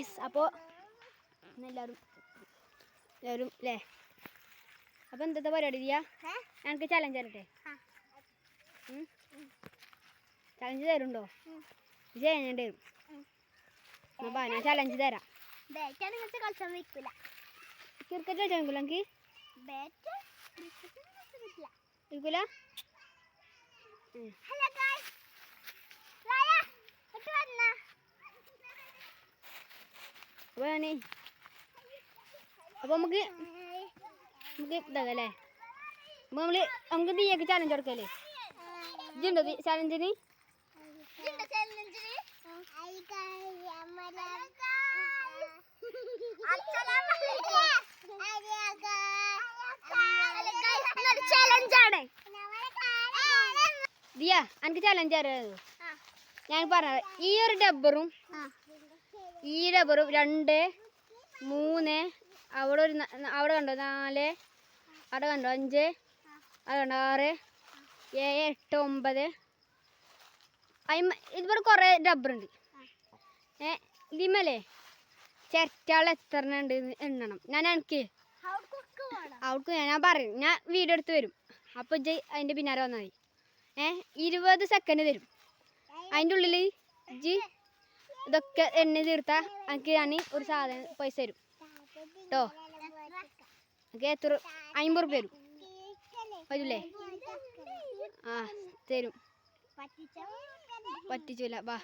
Guys അപ്പോൾ എല്ലാവരും എല്ലാവരും അല്ലേ അപ്പോൾ എന്താ പരിപാടി ചെയ്യാ? ഞങ്ങൾക്ക് ചലഞ്ച് തരട്ടെ? ചലഞ്ച് തരുണ്ടോ കഴിഞ്ഞിട്ട് വരും. അപ്പോൾ ഞാൻ ചലഞ്ച് തരാം. ക്രിക്കറ്റ് കളിച്ചാൽ എനിക്ക് ബാറ്റ് അപ്പോൾ ഞാൻ അപ്പോൾ നമുക്ക് നമുക്ക് ഇതാക്കാം അല്ലേ അപ്പോൾ നമ്മൾ നമുക്ക് നീയൊക്കെ ചലഞ്ച് കൊടുക്കല്ലേ ഇതുണ്ടോ ചലഞ്ചിന് ഇതിന്റെ ചലഞ്ചിൽ ചലഞ്ചാണ് ദിയ എനിക്ക് ചലഞ്ച് അറിയാമോ ഞാൻ പറഞ്ഞത് ഈ ഒരു ഡബ്ബറും ഈ ഡബ്ബറും രണ്ട് മൂന്ന് അവിടെ ഒരു അവിടെ കണ്ടോ? നാല് അവിടെ കണ്ടോ? അഞ്ച് അവിടെ കണ്ടോ? ആറ് ഏഴ് എട്ട് ഒമ്പത്. അയിമ ഇതുപോലെ കുറേ ഉണ്ട്. ഏ ഇതിമലേ ചിരട്ടാൾ എത്ര ഉണ്ട് എണ്ണണം. ഞാൻ എനിക്ക് അവൾക്ക് ഞാൻ പറയും. ഞാൻ വീഡിയോ എടുത്ത് വരും. അപ്പോൾ ഇജ്ജ് അതിന്റെ പിന്നാലെ വന്നാൽ മതി. ഏ ഇരുപത് സെക്കൻഡ് തരും. അതിന്റെ ഉള്ളിൽ ഇജ്ജ് ഇതൊക്കെ എണ്ണി തീർത്താൽ എനിക്ക് ഞാൻ ഒരു സാധനം പൈസ തരും. കേട്ടോ എനിക്ക് എത്ര അമ്പത് റുപ്യ തരും. പറ്റില്ലേ ആ തരും. പറ്റിച്ചില്ല വാ.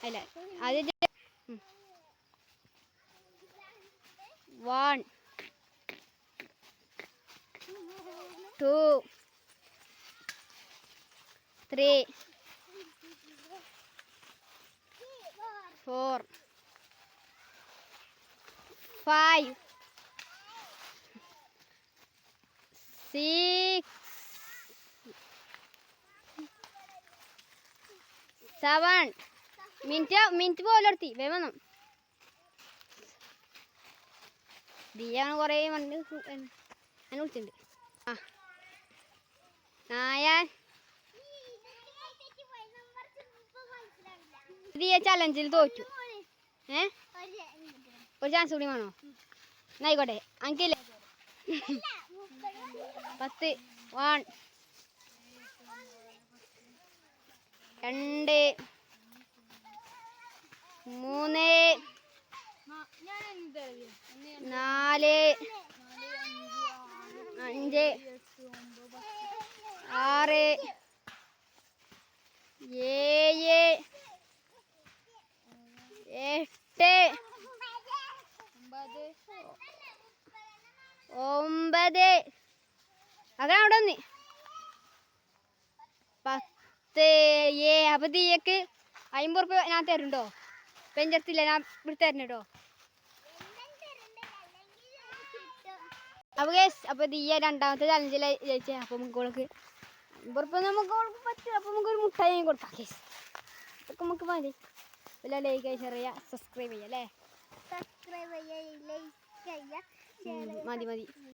അല്ല അത് one. Two. Three. Four five six seven minute minute പോലെ എടുത്തി. വേഗം ബിയാണ് കുറേ വണ്ടി ഞാൻ വിളിച്ചിട്ടുണ്ട്. ആ. നായാൻ ദിയ ചലഞ്ചിൽ തോറ്റു. ഏ? ഒരു ചാൻസ് കൂടി വേണോ? എന്നായിക്കോട്ടെ അങ്കില്ലേ പത്ത്. വൺ രണ്ട്. മൂന്ന്. നാല്. അഞ്ച്. ആറ് ഏഴ് എട്ട് ഒമ്പത് അതാണ് അവിടെ ഒന്ന്. പത്ത് ഏ അപ്പൊ തീയക്ക് അമ്പത് റുപ്യ ഞാൻ തരുന്നുണ്ടോ? പെഞ്ചത്തില്ല ഞാൻ ഇവിടെ തരുന്നുണ്ടോ? അപ്പൊ കേസ് അപ്പൊ തീയ രണ്ടാമത്തെ ചലഞ്ചിൽ ജയിച്ചേ. അപ്പൊ മുക്കോൾക്ക് അമ്പത് റുപ്യ നമുക്ക് ഓൾക്ക് നമുക്കൊരു മുട്ടായി കൊടുക്കാം കേസ് അതൊക്കെ നമുക്ക് മതി. ലൈക്ക് ഷെയർ ചെയ്യുക സബ്സ്ക്രൈബ് ചെയ്യുക അല്ലേ? സബ്സ്ക്രൈബ് ചെയ്യുക ലൈക്ക് ചെയ്യുക. മതി മതി.